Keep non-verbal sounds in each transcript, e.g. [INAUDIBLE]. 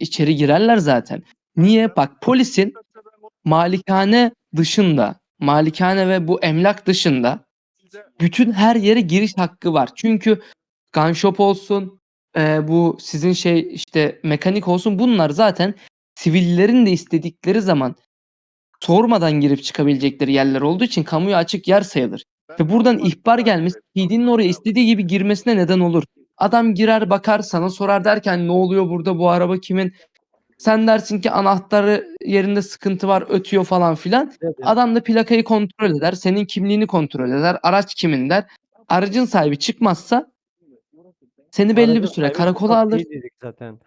içeri girerler zaten. Niye? Bak polisin malikane dışında, malikane ve bu emlak dışında bütün her yere giriş hakkı var. Çünkü gun shop olsun, e, bu sizin şey işte mekanik olsun bunlar zaten sivillerin de istedikleri zaman sormadan girip çıkabilecekleri yerler olduğu için kamuya açık yer sayılır. Ve buradan ihbar gelmesi PD'nin oraya istediği gibi girmesine neden olur. Adam girer bakar sana sorar derken ne oluyor burada bu araba kimin? Sen dersin ki anahtarı yerinde sıkıntı var ötüyor falan filan. Adam da plakayı kontrol eder. Senin kimliğini kontrol eder. Araç kimin der. Aracın sahibi çıkmazsa seni belli bir süre karakola alır. zaten.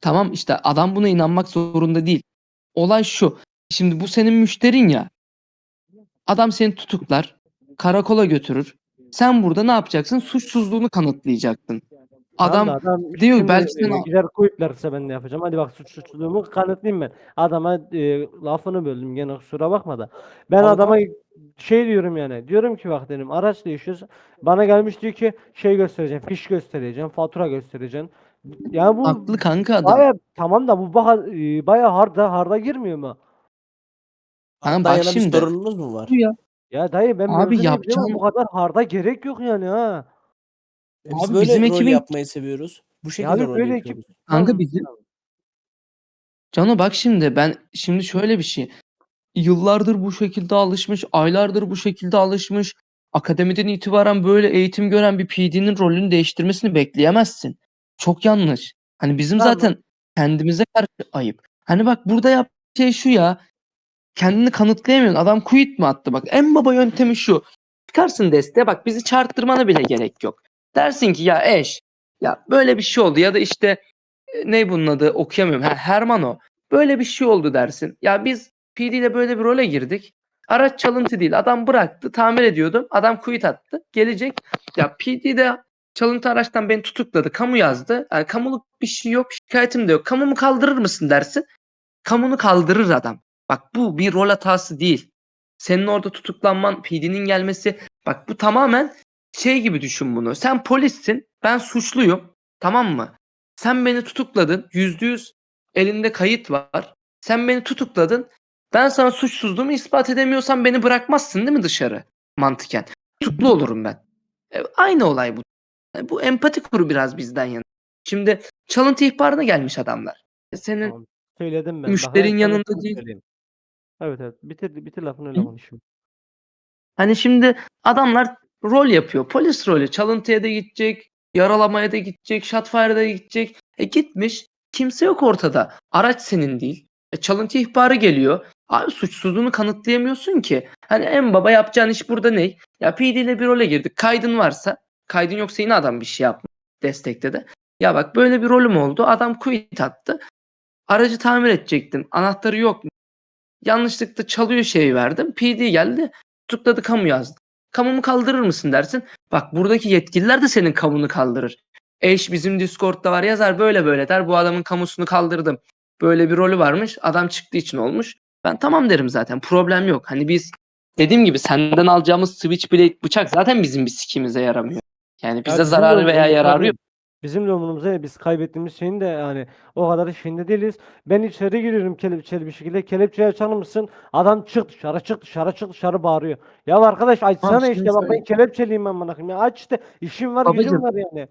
Tamam işte adam buna inanmak zorunda değil. Olay şu. Şimdi bu senin müşterin ya. Adam seni tutuklar. Karakola götürür. Sen burada ne yapacaksın? Suçsuzluğunu kanıtlayacaksın. Adam Tamam da adam diyor belki e, gider kuyuplarsa ben de yapacağım. Hadi bak suç suçluluğumu kanıtlayayım ben. Adama e, lafını böldüm gene kusura bakma da. Ben Avukat- adama şey diyorum yani. Diyorum ki bak dedim araç değişiyoruz. Bana gelmiş diyor ki şey göstereceğim, fiş göstereceğim, fatura göstereceğim. Ya bu haklı kanka adam. baya tamam da bu baya, e, baya harda harda girmiyor mu? Tamam, Hatta bak şimdi. sorununuz mu var? Ya. Ya dayı ben Abi yapacağım- bu kadar harda gerek yok yani ha. E Biz Abi böyle bizim rol ekibin- yapmayı seviyoruz. Bu şekilde abi rol böyle yapıyoruz. Kanka bizim. Cano bak şimdi ben şimdi şöyle bir şey. Yıllardır bu şekilde alışmış, aylardır bu şekilde alışmış. Akademiden itibaren böyle eğitim gören bir PD'nin rolünü değiştirmesini bekleyemezsin. Çok yanlış. Hani bizim Tamam. zaten kendimize karşı ayıp. Hani bak burada yaptığı şey şu ya. Kendini kanıtlayamıyorsun. Adam quit mi attı bak. En baba yöntemi şu. Çıkarsın desteğe bak bizi çarptırmana bile gerek yok. Dersin ki ya eş ya böyle bir şey oldu ya da işte e, ne bunun adı okuyamıyorum. Ha, Hermano böyle bir şey oldu dersin. Ya biz PD ile böyle bir role girdik. Araç çalıntı değil. Adam bıraktı. Tamir ediyordum. Adam quit attı. Gelecek. Ya PD de çalıntı araçtan beni tutukladı. Kamu yazdı. Yani kamuluk bir şey yok. Şikayetim de yok. Kamumu kaldırır mısın dersin. Kamunu kaldırır adam. Bak bu bir rol hatası değil. Senin orada tutuklanman, PD'nin gelmesi. Bak bu tamamen şey gibi düşün bunu. Sen polissin. Ben suçluyum. Tamam mı? Sen beni tutukladın. Yüzde yüz elinde kayıt var. Sen beni tutukladın. Ben sana suçsuzluğumu ispat edemiyorsam beni bırakmazsın değil mi dışarı? Mantıken. Tutuklu olurum ben. E, aynı olay bu. E, bu empati kuru biraz bizden yana. Şimdi çalıntı ihbarına gelmiş adamlar. E, senin Tamam. Söyledim ben. Ben sana yanında değil. söyleyeyim. Evet evet. Bitir, bitir lafını öyle Hı? konuşayım. Hani şimdi adamlar rol yapıyor. Polis rolü. Çalıntıya da gidecek. Yaralamaya da gidecek. Shotfire'a da gidecek. E gitmiş. Kimse yok ortada. Araç senin değil. E çalıntı ihbarı geliyor. Abi suçsuzluğunu kanıtlayamıyorsun ki. Hani en baba yapacağın iş burada ne? Ya PD ile bir role girdik. Kaydın varsa. Kaydın yoksa yine adam bir şey yapmış. Destekte de. Ya bak böyle bir rolüm oldu. Adam quit attı. Aracı tamir edecektim. Anahtarı yok. Yanlışlıkla çalıyor şeyi verdim. PD geldi. Tutukladı kamu yazdı. Kamumu kaldırır mısın dersin. Bak buradaki yetkililer de senin kamunu kaldırır. Eş bizim Discord'da var yazar böyle böyle der. Bu adamın kamusunu kaldırdım. Böyle bir rolü varmış. Adam çıktığı için olmuş. Ben tamam derim zaten. Problem yok. Hani biz dediğim gibi senden alacağımız switchblade bıçak zaten bizim bir sikimize yaramıyor. Yani Ya bize de zararı veya yararı yok. Bizim de umurumuzda değil. Biz kaybettiğimiz şeyin de yani o kadar şeyinde değiliz. Ben içeri giriyorum kelepçeli bir şekilde. Kelepçeyi açar mısın? Adam çık dışarı çık dışarı çık dışarı bağırıyor. Ya arkadaş açsana işte bak ben kelepçeliyim ben bana. Ya aç işte işim var gücüm Babacım, var yani.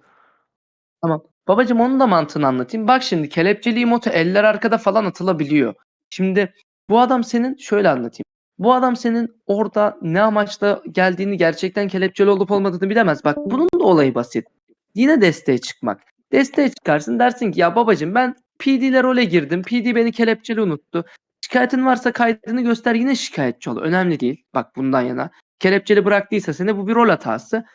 Tamam. Babacım onun da mantığını anlatayım. Bak şimdi kelepçeli moto eller arkada falan atılabiliyor. Şimdi bu adam senin şöyle anlatayım. Bu adam senin orada ne amaçla geldiğini gerçekten kelepçeli olup olmadığını bilemez. Bak bunun da olayı basit. Yine desteğe çıkmak. Desteğe çıkarsın dersin ki ya babacım ben PD ile role girdim. PD beni kelepçeli unuttu. Şikayetin varsa kaydını göster yine şikayetçi ol. Önemli değil. Bak bundan yana. Kelepçeli bıraktıysa seni bu bir rol hatası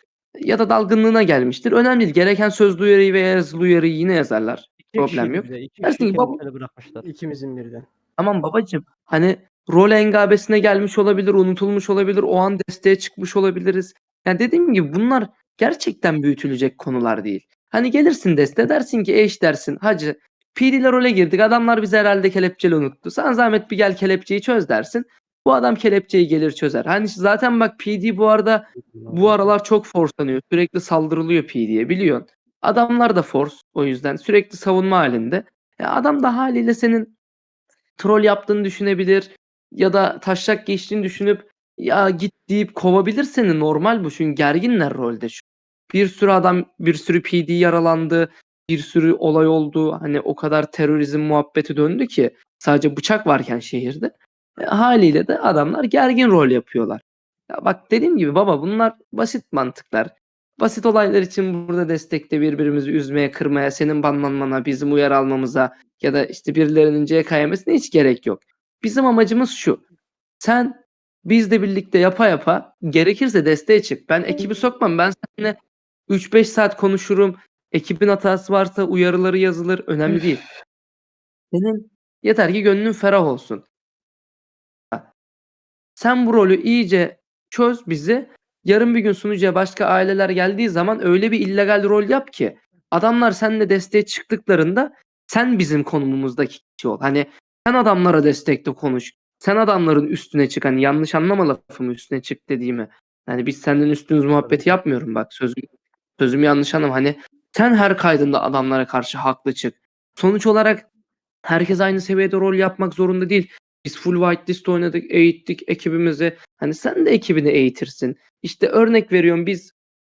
ya da dalgınlığına gelmiştir. Önemli değil. Gereken sözlü uyarıyı veya yazılı uyarıyı yine yazarlar. İki Problem yok. iki Dersin ki baba- bırakmışlar. İkimizin birden. Tamam babacım. Hani rol engabesine gelmiş olabilir, unutulmuş olabilir, o an desteğe çıkmış olabiliriz. Yani dediğim gibi bunlar gerçekten büyütülecek konular değil. Hani gelirsin deste dersin ki eş dersin hacı PD'ler role girdik adamlar bizi herhalde kelepçeli unuttu. Sen zahmet bir gel kelepçeyi çöz dersin. Bu adam kelepçeyi gelir çözer. Hani zaten bak PD bu arada bu aralar çok forslanıyor. Sürekli saldırılıyor PD'ye biliyorsun. Adamlar da force o yüzden sürekli savunma halinde. E, adam da haliyle senin troll yaptığını düşünebilir ya da taşak geçtiğini düşünüp ya git deyip kovabilir seni normal bu çünkü gerginler rolde şu. Bir sürü adam bir sürü PD yaralandı bir sürü olay oldu hani o kadar terörizm muhabbeti döndü ki sadece bıçak varken şehirde e, haliyle de adamlar gergin rol yapıyorlar. Ya bak dediğim gibi baba bunlar basit mantıklar. Basit olaylar için burada destekte birbirimizi üzmeye, kırmaya, senin banlanmana, bizim uyarı almamıza ya da işte birilerinin CK yemesine hiç gerek yok. Bizim amacımız şu. Sen bizle birlikte yapa yapa gerekirse desteğe çık. Ben ekibi sokmam. Ben seninle 3-5 saat konuşurum. Ekibin hatası varsa uyarıları yazılır. Önemli değil. Senin yeter ki gönlün ferah olsun. Sen bu rolü iyice çöz bizi. Yarın bir gün sunucuya başka aileler geldiği zaman öyle bir illegal rol yap ki adamlar seninle desteğe çıktıklarında sen bizim konumumuzdaki kişi ol. Hani sen adamlara destekte konuş. Sen adamların üstüne çık. Hani yanlış anlama lafımı üstüne çık dediğimi. Yani biz senden üstünüz muhabbeti yapmıyorum bak sözüm sözümü yanlış anlama. Hani sen her kaydında adamlara karşı haklı çık. Sonuç olarak herkes aynı seviyede rol yapmak zorunda değil. Biz full whitelist oynadık, eğittik ekibimizi. Hani sen de ekibini eğitirsin. İşte örnek veriyorum biz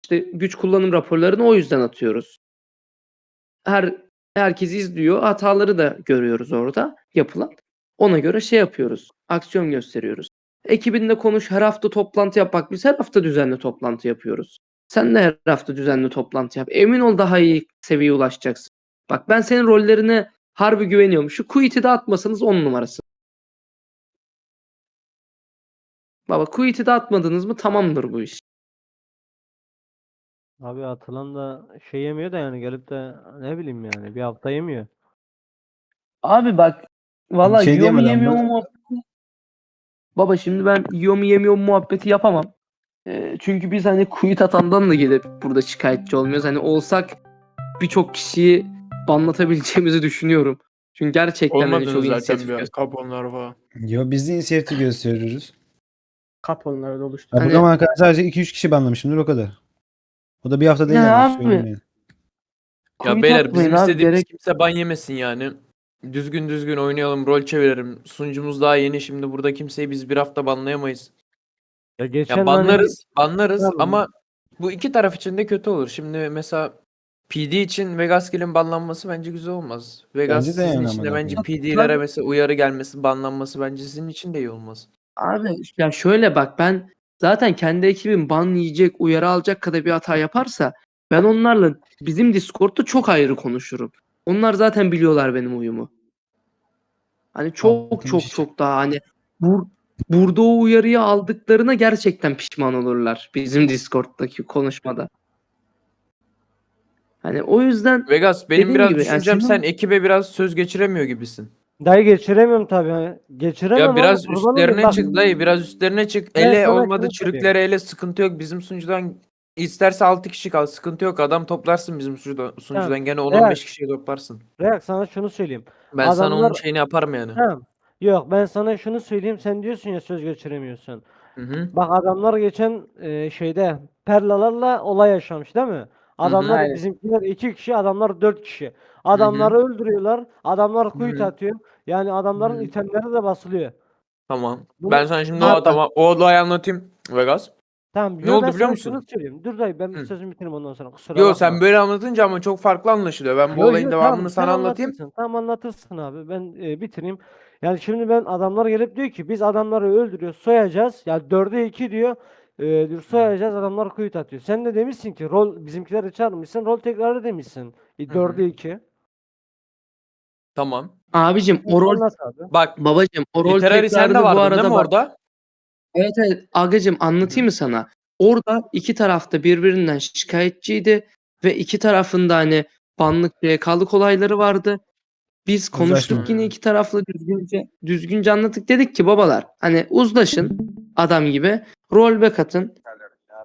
işte güç kullanım raporlarını o yüzden atıyoruz. Her herkes izliyor. Hataları da görüyoruz orada yapılan. Ona göre şey yapıyoruz. Aksiyon gösteriyoruz. Ekibinle konuş. Her hafta toplantı yap. Bak biz her hafta düzenli toplantı yapıyoruz. Sen de her hafta düzenli toplantı yap. Emin ol daha iyi seviyeye ulaşacaksın. Bak ben senin rollerine harbi güveniyorum. Şu quit'i de atmasanız 10 numarası. Baba quit'i de atmadınız mı tamamdır bu iş. Abi atılan da şey yemiyor da yani gelip de ne bileyim yani bir hafta yemiyor. Abi bak valla şey yiyor mu diyemem yemiyor mu muhabbeti. Baba şimdi ben yiyor mu yemiyor mu muhabbeti yapamam. Ee, çünkü biz hani kuyut atandan da gelip burada şikayetçi olmuyoruz. Hani olsak birçok kişiyi banlatabileceğimizi düşünüyorum. Çünkü gerçekten hani çok zaten inisiyatif bir an. göster- Kaponlar falan. Yo biz de inisiyatif gösteriyoruz. Kap onları da oluştu. Ya Hani- bu zamana kadar sadece 2-3 kişi banlamışımdır o kadar. O da bir hafta değil Ya yani. abi. yani. Ya Kuyut beyler atmayın bizim abi, istediğimiz gerek- kimse ban yemesin yani. Düzgün düzgün oynayalım, rol çevirelim. Sunucumuz daha yeni şimdi burada kimseyi biz bir hafta banlayamayız. Ya geçen Ya hani- banlarız, banlarız Tamam. ama bu iki taraf için de kötü olur. Şimdi mesela PD için Vegaskel'in banlanması bence güzel olmaz. Vegas Bence de sizin yani için de amına bence koyayım. PD'lere mesela uyarı gelmesi, banlanması bence sizin için de iyi olmaz. Abi ya şöyle bak ben zaten kendi ekibim ban yiyecek, uyarı alacak kadar bir hata yaparsa ben onlarla bizim Discord'da çok ayrı konuşurum. Onlar zaten biliyorlar benim uyumu. Hani çok Anladım çok işte. çok daha hani bur burada o uyarıyı aldıklarına gerçekten pişman olurlar bizim Discord'daki konuşmada. Hani o yüzden Vegas benim Dediğim biraz gibi, yani düşüncem senin- sen ekibe biraz söz geçiremiyor gibisin. Dayı geçiremiyorum tabii. hani. Geçiremem Ya biraz kurban olayım. üstlerine Bak, çık dayı biraz üstlerine çık. Ben Ele sana olmadı şunu çürüklere ele sıkıntı yok. Bizim sunucudan isterse 6 kişi kal sıkıntı yok. Adam toplarsın bizim sunucudan, sunucudan gene 10-15 evet. kişiyi toplarsın. Reak sana şunu söyleyeyim. Ben sana onun şeyini yaparım yani. Tamam. Yok ben sana şunu söyleyeyim. Sen diyorsun ya söz geçiremiyorsun. Hı hı. Bak adamlar geçen e, şeyde perlalarla olay yaşamış değil mi? Adamlar Aynen. bizimkiler iki kişi, adamlar dört kişi. Adamları öldürüyorlar. Adamlar kuyut hı. atıyor. Yani adamların Hı itemleri de basılıyor. Tamam. Bunu- Ben sana şimdi o adama o olayı anlatayım. Vegas. Tamam. Ne yo, oldu ben biliyor sana musun? Şunu söyleyeyim. Dur dayı ben Hı. sözümü bitireyim ondan sonra. Kusura Yo bakma. sen böyle anlatınca ama çok farklı anlaşılıyor. Ben bu Yo, olayın yo, devamını tamam, sana anlatayım. anlatırsın. Tamam anlatırsın abi. Ben e, bitireyim. Yani şimdi ben adamlar gelip diyor ki biz adamları öldürüyoruz, soyacağız. Yani dörde iki diyor. E, diyor soyacağız adamlar kuyut atıyor. Sen de demişsin ki rol bizimkileri çağırmışsın. Rol tekrarı demişsin. E, hı. dörde iki. Tamam. abicim o rol Anlat abi. Bak babacım o rol Literary sen de tekrarını bu arada değil mi bak- orada? Evet evet agacım anlatayım mı sana? Orada iki tarafta birbirinden şikayetçiydi ve iki tarafında hani banlık BK'lık olayları vardı. Biz konuştuk Uzlaşma. yine iki taraflı düzgünce düzgünce anlattık dedik ki babalar hani uzlaşın adam gibi rollback atın.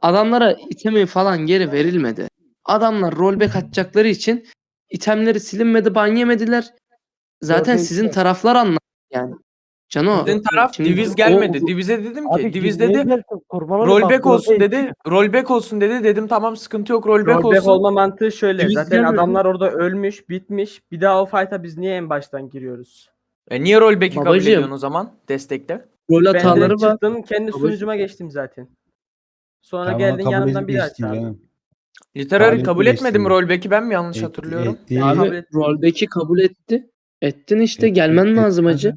Adamlara itemi falan geri verilmedi. Adamlar rollback atacakları için itemleri silinmedi ban yemediler. Zaten sizin taraflar anlattı yani. Cano. Sizin taraf şimdi diviz gelmedi. o- Divize dedim ki Abi diviz dedi rollback olsun rolde dedi. Rollback olsun dedi. Dedim tamam sıkıntı yok rollback Rollback olsun. olma mantığı şöyle. Biz Zaten gelmedik. adamlar orada ölmüş, bitmiş. Bir daha o fight'a biz niye en baştan giriyoruz? E niye rollback'i kabul Babacığım. ediyorsun o zaman destekte? Rol Ben hataları direkt var. çıktım, kendi Babacığım. sunucuma geçtim zaten. Sonra geldin yanımdan bir daha çağırdın. Literary Kabul etmedi mi rollback'i ben mi yanlış Et- hatırlıyorum? etti. Abi- Abi roldeki kabul etti. Ettin işte Et- gelmen et- lazım et- acı.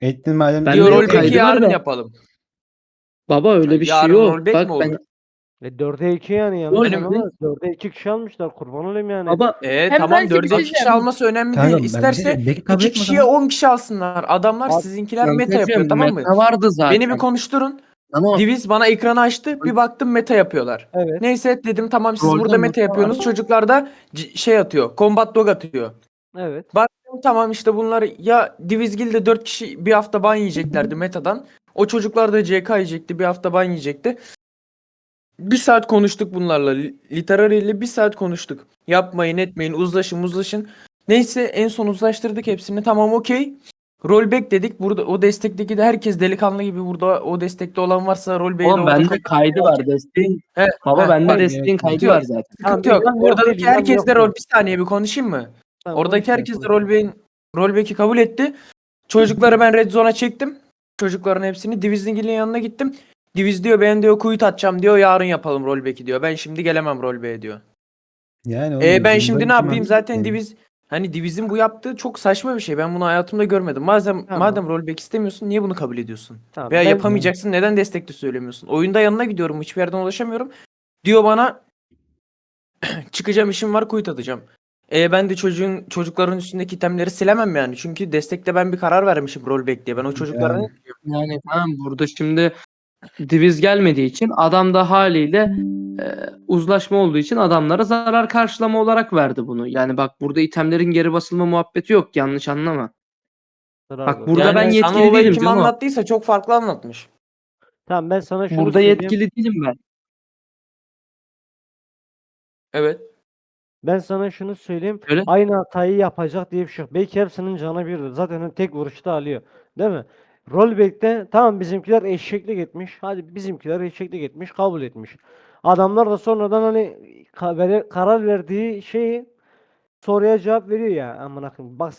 Ettin madem. Ben Diyor de rollback'i kaydı var yarın da. yapalım. Baba öyle bir şey Yarın yok. rollback Bak mi olur? ben E 4'e 2 yani yanlış anlama. 4'e 2 kişi almışlar kurban olayım yani. baba E Hem tamam ben 4'e şey 2 kişi diyeceğim. alması önemli Kanka, ben değil. bir şey İsterse diyeyim, belki kabul 2 etmez kişiye ama. 10 kişi alsınlar. Adamlar Abi, sizinkiler meta Kankacığım, yapıyor tamam mı? meta vardı zaten. Beni bir konuşturun. Ama Diviz bana ekranı açtı. Bir baktım meta yapıyorlar. Evet. Neyse dedim tamam siz Rolden burada meta meta yapıyorsunuz. Çocuklar da c- şey atıyor. Combat dog atıyor. Evet. Tamam işte bunlar ya Divizgil'de 4 kişi bir hafta ban yiyeceklerdi metadan. O çocuklar da CK yiyecekti. Bir hafta ban yiyecekti. Bir saat konuştuk bunlarla. Li- Literary ile bir saat konuştuk. Yapmayın etmeyin uzlaşın uzlaşın. Neyse en son uzlaştırdık hepsini. Tamam okey. Rollback dedik. Burada o destekteki de herkes delikanlı gibi burada o destekte olan varsa rollback'e oğlum bende kaydı var desteğin. He, Baba he, bende desteğin kaydı var zaten. Sıkıntı Tamam, yok. Oradaki herkes de rol bir saniye bir konuşayım mı? Tamam, Oradaki herkes de rollback'in rollback'i kabul etti. Çocukları ben red zone'a çektim. Çocukların hepsini Divizingil'in yanına gittim. Diviz diyor ben diyor kuyut atacağım diyor yarın yapalım rollback'i diyor. Ben şimdi gelemem rollback'e diyor. Yani oğlum, E ben şimdi ne yapayım zaten yani. Diviz hani Diviz'in bu yaptığı çok saçma bir şey. Ben bunu hayatımda görmedim. Madem Tamam. madem rollback istemiyorsun niye bunu kabul ediyorsun? Tamam, Veya ben- yapamayacaksın neden destekli söylemiyorsun? Oyunda yanına gidiyorum hiçbir yerden ulaşamıyorum. Diyor bana [CLEARS THROAT] çıkacağım işim var kuyut atacağım. E ben de çocuğun çocukların üstündeki itemleri silemem yani. Çünkü destekte ben bir karar vermişim rollback diye. Ben o çocuklara Yani. Yani tamam burada şimdi diviz gelmediği için adam da haliyle e, uzlaşma olduğu için adamlara zarar karşılama olarak verdi bunu. Yani bak burada itemlerin geri basılma muhabbeti yok yanlış anlama. Sıra Bak burada yani ben sana yetkili olayı değilim kim anlattıysa çok farklı anlatmış. Tamam ben sana şunu Burada söyleyeyim. yetkili değilim ben. Evet. Ben sana şunu söyleyeyim. Söyle. Aynı hatayı yapacak diye bir şey yok. Belki hepsinin canı birdir. Zaten tek vuruşta alıyor. Değil mi? Rollback'te tamam bizimkiler eşeklik etmiş. Hadi bizimkiler eşeklik etmiş. Kabul etmiş. Adamlar da sonradan hani karar verdiği şeyi soruya cevap veriyor ya. Amına koyayım. Bak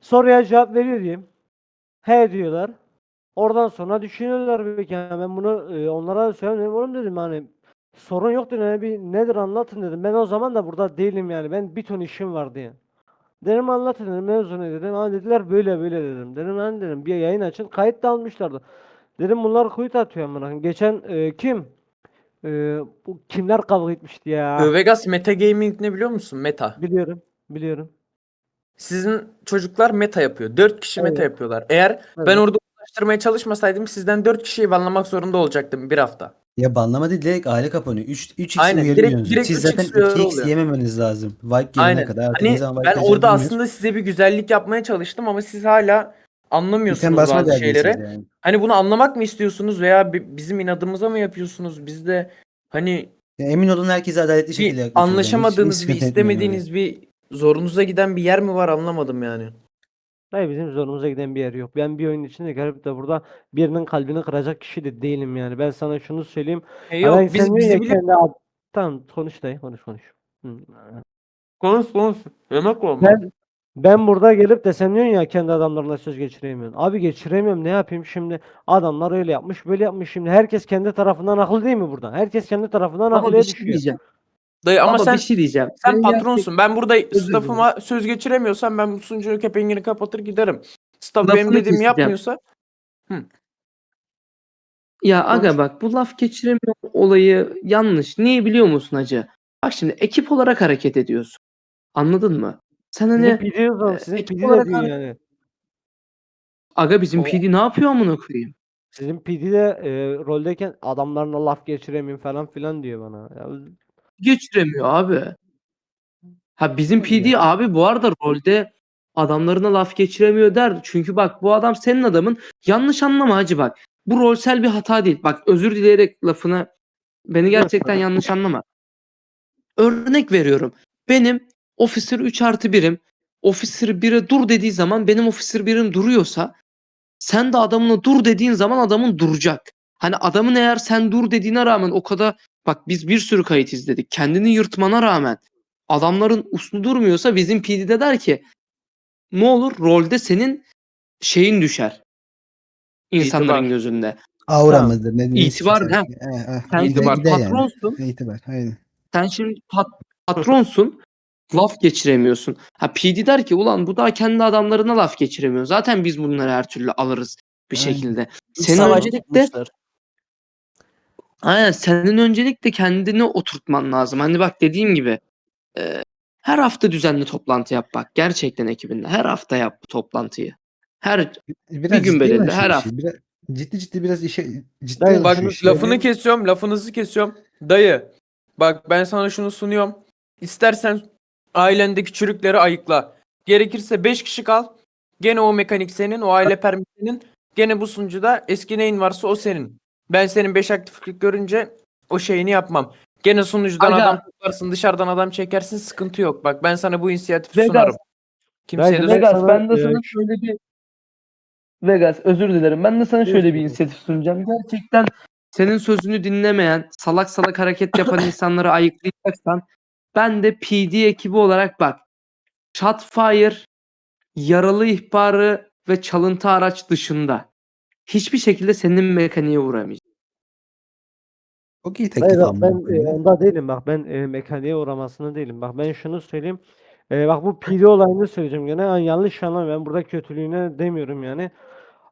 soruya cevap veriyor diyeyim. He diyorlar. Oradan sonra düşünüyorlar belki. Yani ben bunu e, onlara söylemedim. Oğlum dedim hani sorun yok dedim. Yani bir nedir anlatın dedim. Ben o zaman da burada değilim yani. Ben bir ton işim var diye. Dedim anlatın dedim. Mevzu ne dedim. Ha dediler böyle böyle dedim. Dedim ben dedim bir yayın açın. Kayıt da almışlardı. Dedim bunlar kuyut atıyor amına. Geçen e, kim? E, bu kimler kavga etmişti ya? Vegas Meta Gaming ne biliyor musun? Meta. Biliyorum. Biliyorum. Sizin çocuklar meta yapıyor. 4 kişi meta Evet. yapıyorlar. Eğer ben Evet. orada ulaştırmaya çalışmasaydım sizden 4 kişiyi banlamak zorunda olacaktım bir hafta. Ya banlama değil direkt aile kapanıyor. 3 3x Aynen, direkt- uyarıyorsunuz. direkt Siz 3x zaten uyarı 2x oluyor. yememeniz lazım. Vibe gelene Aynen. kadar. Hani ne zaman ben Vibe orada geleceğini bilmiyoruz. aslında size bir güzellik yapmaya çalıştım ama siz hala İtem anlamıyorsunuz basma bazı derdindeyiz şeyleri. yani. Hani bunu anlamak mı istiyorsunuz veya bi- bizim inadımıza mı yapıyorsunuz? Biz de hani Ya emin olun herkese adaletli şekilde bir yaklaşıyoruz. yani. Hiç- hiç anlaşamadığınız, bir sıkıntı etmeyin yani. istemediğiniz bir zorunuza giden bir yer mi var anlamadım yani. Hayır bizim zorumuza giden bir yer yok. Ben bir oyun içinde gelip de burada birinin kalbini kıracak kişi de değilim yani. Ben sana şunu söyleyeyim. E yok ben biz sen bizi bile kendi ad- Tamam konuş dayı konuş konuş. Hı. konuş konuş. Yemek olmaz. Ben ben burada gelip de sen diyorsun ya kendi adamlarına söz geçiremiyorsun. Abi geçiremiyorum ne yapayım şimdi? Adamlar öyle yapmış böyle yapmış şimdi. Herkes kendi tarafından haklı değil mi burada? Herkes kendi tarafından haklıya şey düşüyor. Dayı ama Ama sen bir şey diyeceğim. sen Ben patronsun. Ben burada staffıma söz geçiremiyorsam ben bu sunucunun kepengini kapatır giderim. Staff Lafını benim dediğimi yapmıyorsa Ya aga bak bu laf geçiremiyor olayı yanlış. Niye biliyor musun hacı? Bak şimdi ekip olarak hareket ediyorsun. Anladın mı? Sen hani o zaman, e, sizin ekip PD olarak yani. aga bizim O- PD ne yapıyor amına koyayım? Sizin PD de e, roldeyken adamlarına laf geçiremiyorum falan filan diyor bana. Ya, Geçiremiyor abi. Ha bizim PD abi bu arada rolde adamlarına laf geçiremiyor der. Çünkü bak bu adam senin adamın. Yanlış anlama hacı bak. Bu rolsel bir hata değil. Bak özür dileyerek lafını beni gerçekten [LAUGHS] yanlış anlama. Örnek veriyorum. Benim officer 3 artı 1'im. Officer 1'e dur dediği zaman benim officer 1'im duruyorsa Sen de adamına dur dediğin zaman adamın duracak. Hani adamın eğer sen dur dediğine rağmen o kadar bak biz bir sürü kayıt izledik. Kendini yırtmana rağmen adamların uslu durmuyorsa bizim PD de der ki ne olur rolde senin şeyin düşer. İnsanların İtibar. gözünde. Aura Tamam. mıdır? Ne, İtibar, istiyorsan. ha. He, he. Sen Gider- şimdi gider yani. patronsun. İtibar. Aynen. Sen şimdi pat- patronsun. Laf geçiremiyorsun. Ha PD der ki ulan bu daha kendi adamlarına laf geçiremiyor. Zaten biz bunları her türlü alırız bir Aynen. şekilde. Savaş öncelikle. Aynen senin öncelikle kendini oturtman lazım. Hani bak dediğim gibi e, her hafta düzenli toplantı yap bak. Gerçekten ekibinde her hafta yap bu toplantıyı. Her Biraz gün ciddi belirli, her hafta. Biraz, ciddi ciddi biraz işe ciddi Dayı, Bak işi. lafını kesiyorum, lafınızı kesiyorum. Dayı, bak ben sana şunu sunuyorum. İstersen ailendeki çürükleri ayıkla. Gerekirse 5 kişi kal. Gene o mekanik senin, o aile permit senin. Gene bu sunucuda eski neyin varsa o senin. Ben senin 5 aktiflik görünce o şeyini yapmam. Gene sunucudan Aga. adam toplarsın, dışarıdan adam çekersin, sıkıntı yok. Bak ben sana bu inisiyatifi Vegas. sunarım. Kimseye de Vegas, ben de sana şöyle bir Vegas özür dilerim. Ben de sana şöyle bir inisiyatif sunacağım. Gerçekten senin sözünü dinlemeyen, salak salak hareket yapan [LAUGHS] insanları ayıklayacaksan ben de PD ekibi olarak bak. Shotfire, yaralı ihbarı ve çalıntı araç dışında hiçbir şekilde senin mekaniğe uğramayacak. Çok iyi Hayır teklif bak aldım. ben e, onda değilim bak ben e, mekaniğe uğramasını değilim. Bak ben şunu söyleyeyim. E, bak bu PD olayını söyleyeceğim gene. Yani yanlış anlama ben burada kötülüğüne demiyorum yani.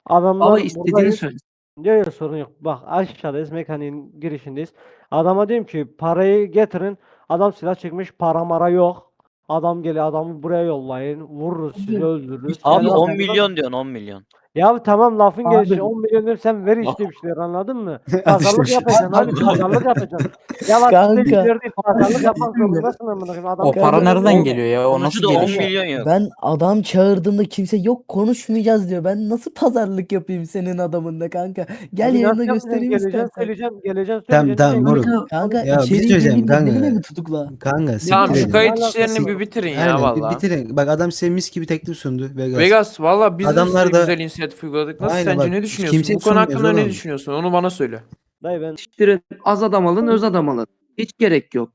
Adamlar Ama istediğini buradayız. söyle. Yok yok sorun yok. Bak aşağıdayız mekaniğin girişindeyiz. Adama diyorum ki parayı getirin. Adam silah çekmiş para mara yok. Adam geliyor adamı buraya yollayın. Vururuz sizi öldürürüz. Abi Yani 10 adamlar- milyon diyorsun 10 milyon. Ya tamam lafın Abi- gelişi 10 milyon diyorum sen ver işte bir şeyler anladın mı? [LAUGHS] Pazarlık yapacaksın abi pazarlık yapacaksın. Ya bak Kanka. bir değil pazarlık yapmak zorundasın amına koyayım. Adam O para nereden geliyor ya? O nasıl Sonuçta 10 geliyor? milyon yok. Ben adam çağırdığımda kimse yok konuşmayacağız diyor. Ben nasıl pazarlık yapayım senin adamınla kanka? Gel Abi yanına yapacaksın? göstereyim Geleceksin istersen. söyleyeceğim geleceksin Tamam söyleyeceksin. tamam diyeceksin. moruk. Kanka Ya bir şey içeri söyleyeceğim girdiğinde kanka. beni mi tutukla? Kanka siktir Tamam şu edin. kayıt işlerini bir bitirin ya Aynen, bir valla. bitirin. Bak adam size mis gibi teklif sundu. Vegas. Vegas valla biz de Adamlar da- güzel inisiyatif uyguladık. Nasıl Aynen sence bak, ne düşünüyorsun? kimse Bu konu hakkında ne düşünüyorsun? Onu bana söyle. Dayı ben Yetiştirin. Az adam alın, öz adam alın. Hiç gerek yok.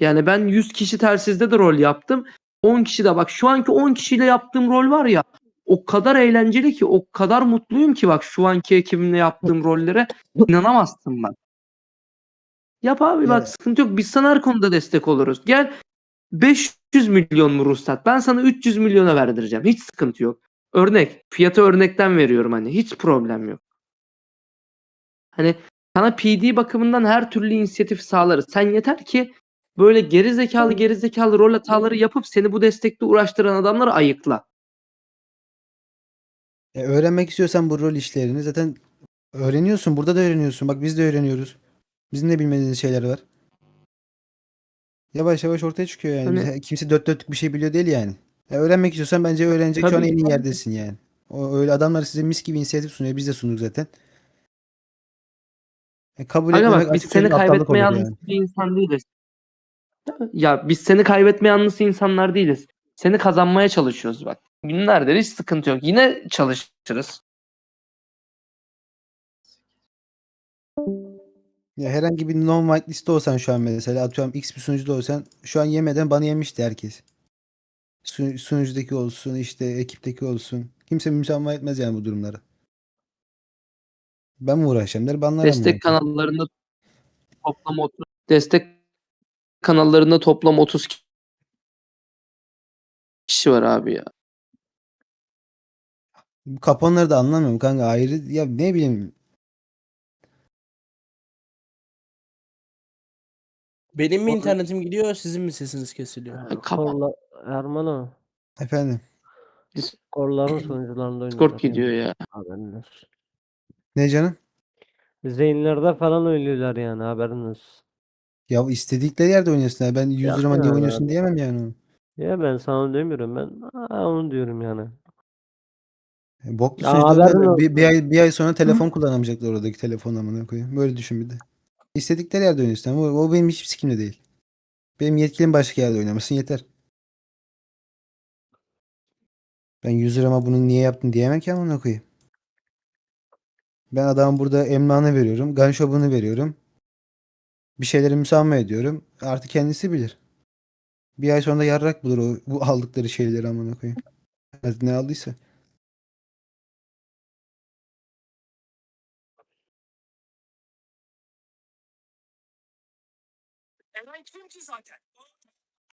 Yani ben 100 kişi telsizde de rol yaptım. 10 kişi de bak şu anki 10 kişiyle yaptığım rol var ya o kadar eğlenceli ki o kadar mutluyum ki bak şu anki ekibimle yaptığım rollere inanamazsın bak. Yap abi bak Evet. sıkıntı yok. Biz sana her konuda destek oluruz. Gel 500 milyon mu ruhsat? Ben sana 300 milyona verdireceğim. Hiç sıkıntı yok. Örnek. Fiyatı örnekten veriyorum hani. Hiç problem yok. Hani sana PD bakımından her türlü inisiyatif sağlarız. Sen yeter ki böyle geri zekalı geri zekalı rol hataları yapıp seni bu destekte uğraştıran adamları ayıkla. E, öğrenmek istiyorsan bu rol işlerini zaten öğreniyorsun. Burada da öğreniyorsun. Bak biz de öğreniyoruz. Bizim de bilmediğimiz şeyler var. Yavaş yavaş ortaya çıkıyor yani. Hani- kimse dört dörtlük bir şey biliyor değil yani. E, öğrenmek istiyorsan bence öğrenecek şu an Tabii. en iyi yerdesin yani. O öyle adamlar size mis gibi inisiyatif sunuyor. Biz de sunduk zaten. E, kabul Aga etmemek bak biz açık seni aptallık kaybetmeye olur yanlısı bir insan değiliz. Ya biz seni kaybetmeye yanlısı insanlar değiliz. Seni kazanmaya çalışıyoruz bak. Günlerdir hiç sıkıntı yok. Yine çalışırız. Ya herhangi bir non whitelist olsan şu an mesela atıyorum X bir sunucuda olsan şu an yemeden bana yemişti herkes. Su- sunucudaki olsun işte ekipteki olsun. Kimse müsamaha etmez yani bu durumlara. Ben mi uğraşacağım der banlarım. Destek kanallarında toplam 30 destek kanallarında toplam 30 kişi var abi ya. Bu kapanları da anlamıyorum kanka ayrı ya ne bileyim Benim mi internetim gidiyor sizin mi sesiniz kesiliyor? Korla Erman'ı efendim. korların sunucularında Discord oynuyorlar. gidiyor ya. Haberin olsun. Ne canım? Zeynlerde falan oynuyorlar yani haberin olsun. Ya istedikleri yerde oynasınlar. Ben 100 Yok lirama niye ya, oynuyorsun diyemem yani. onu. Ya ben sana demiyorum ben aa, onu diyorum yani. E, Boklu Ya sunucuda haberin da bir, bir ay bir ay sonra telefon kullanamayacaklar oradaki telefon amına koyayım. Böyle düşün bir de. İstedikleri yerde oynasınlar. O, o benim hiçbir sikimde değil. Benim yetkilim başka yerde oynamasın yeter. Ben 100 lirama bunu niye yaptın diyemem ki amına koyayım. Ben adamın burada emlakını veriyorum. Gun veriyorum. Bir şeyleri müsamma ediyorum. Artık kendisi bilir. Bir ay sonra yarrak bulur o bu aldıkları şeyleri amına koyayım. Ne aldıysa. Eray kim ki zaten?